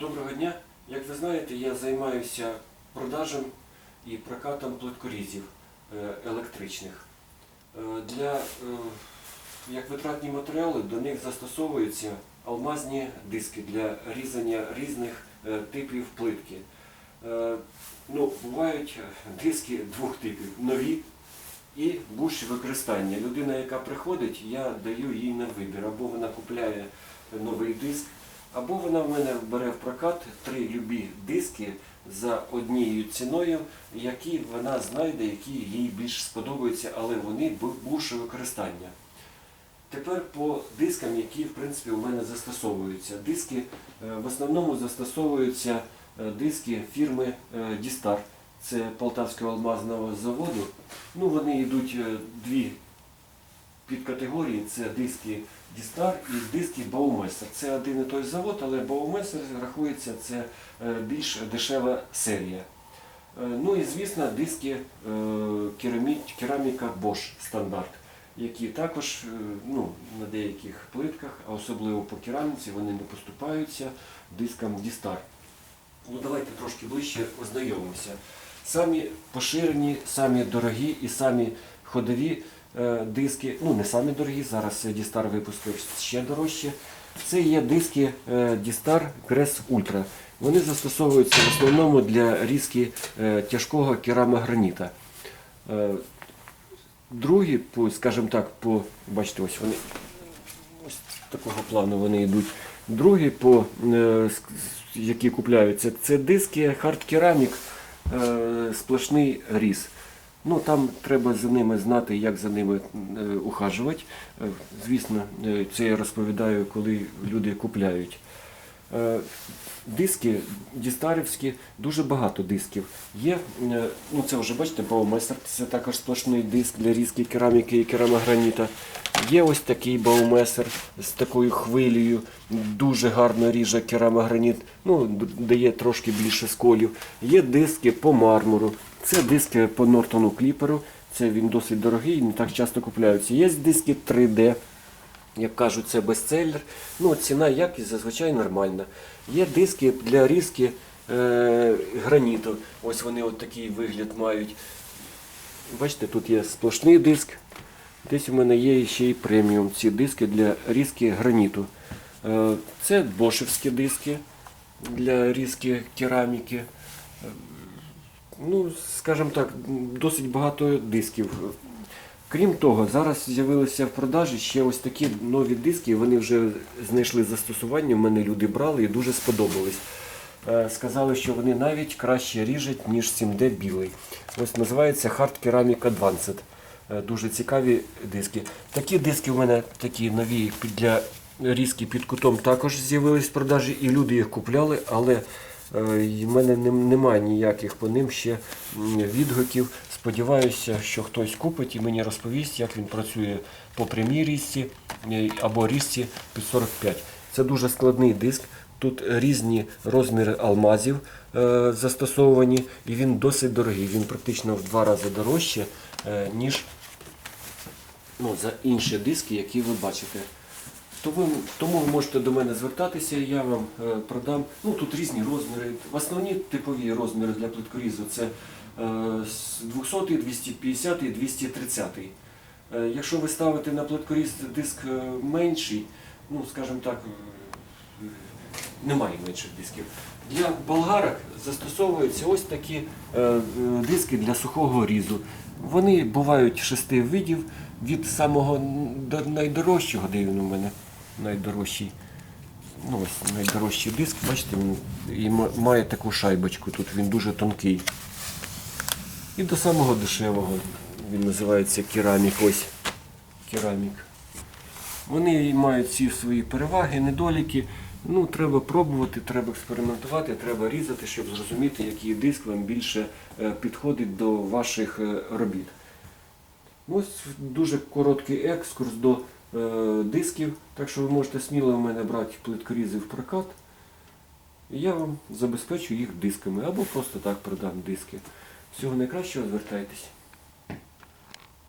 Доброго дня. Як ви знаєте, я займаюся продажем і прокатом плиткорізів е, електричних. Е, Для е, як витратні матеріали до них застосовуються алмазні диски для різання різних типів плитки. Ну, бувають диски двох типів нові і будь використання. Людина, яка приходить, я даю їй на вибір. Або вона купляє новий диск, або вона в мене бере в прокат три любі диски за однією ціною, які вона знайде, які їй більш сподобаються, але вони бувши використання. Тепер по дискам, які в принципі у мене застосовуються. Диски е, в основному застосовуються е, диски фірми е, Дістар. Це Полтавського алмазного заводу. Ну, вони йдуть дві підкатегорії. Це диски Дістар і диски Baumeister. Це один і той завод, але Baumeister рахується це е, більш дешева серія. Е, Ну і звісно, диски е, кераміка Bosch стандарт, які також ну, на деяких плитках, а особливо по кераміці, вони не поступаються дискам Дістар. Ну давайте трошки ближче ознайомимося. Самі поширені, самі дорогі і самі ходові диски, ну не самі дорогі, зараз Дістар випустив ще дорожче. Це є диски е, Дістар Крес Ультра. Вони застосовуються в основному для різки е, тяжкого керамограніта. Е, Другі, скажімо так, по, бачите, ось вони ось такого плану вони йдуть. Другі, по, е, які купляються, це диски Hard Ceramic е, сплошний різ. Ну, там треба за ними знати, як за ними е, ухажувати. Е, Звісно, е, це я розповідаю, коли люди купляють. Диски дістарівські, дуже багато дисків. Є, ну це вже бачите, Бауместер, це також сплошний диск для різки кераміки і керамограніта. Є ось такий Баумесер з такою хвилею, дуже гарно ріже керамограніт, ну, дає трошки більше сколів. Є диски по мармуру, це диски по Нортону Кліперу, це він досить дорогий, не так часто купляються. Є диски 3D, як кажуть, це бестселлер. Ну, ціна якість зазвичай нормальна. Є диски для різки е, граніту. Ось вони от такий вигляд мають. Бачите, тут є сплошний диск. Десь у мене є ще й преміум. Ці диски для різки граніту. Е, це бошевські диски для різки кераміки. Е, Ну, скажімо так, досить багато дисків. Крім того, зараз з'явилися в продажі ще ось такі нові диски, вони вже знайшли застосування, в мене люди брали і дуже сподобались. Е, Сказали, що вони навіть краще ріжуть, ніж 7D білий. Ось називається Hard Ceramic Advanced. Е, Дуже цікаві диски. Такі диски в мене такі нові для різки під кутом також з'явились в продажі, і люди їх купляли, але е, в мене немає ніяких по ним ще відгуків. Сподіваюся, що хтось купить і мені розповість, як він працює по прямій різці е, або різці під 45. Це дуже складний диск. Тут різні розміри алмазів застосовані, і він досить дорогий. Він практично в два рази дорожче, ніж ну, за інші диски, які ви бачите. Тому, тому ви можете до мене звертатися, я вам е, продам. Ну, тут різні розміри. Основні типові розміри для плиткорізу це е, 200, 250 і 230. Е, якщо ви ставите на плиткоріз диск е, менший, ну, скажімо так, е, немає менших дисків. Для болгарок застосовуються ось такі е, е, диски для сухого різу. Вони бувають шести видів від самого до найдорожчого, де він у мене найдорожчий. Ну, ось найдорожчий диск, бачите, він і має таку шайбочку, тут він дуже тонкий. І до самого дешевого. Він називається керамік. Ось керамік. Вони мають всі свої переваги, недоліки. Ну, треба пробувати, треба експериментувати, треба різати, щоб зрозуміти, який диск вам більше е, підходить до ваших е, робіт. Ось дуже короткий екскурс до е, дисків, так що ви можете сміло в мене брати плиткорізи в прокат. І я вам забезпечу їх дисками або просто так продам диски. Всього найкращого, звертайтесь.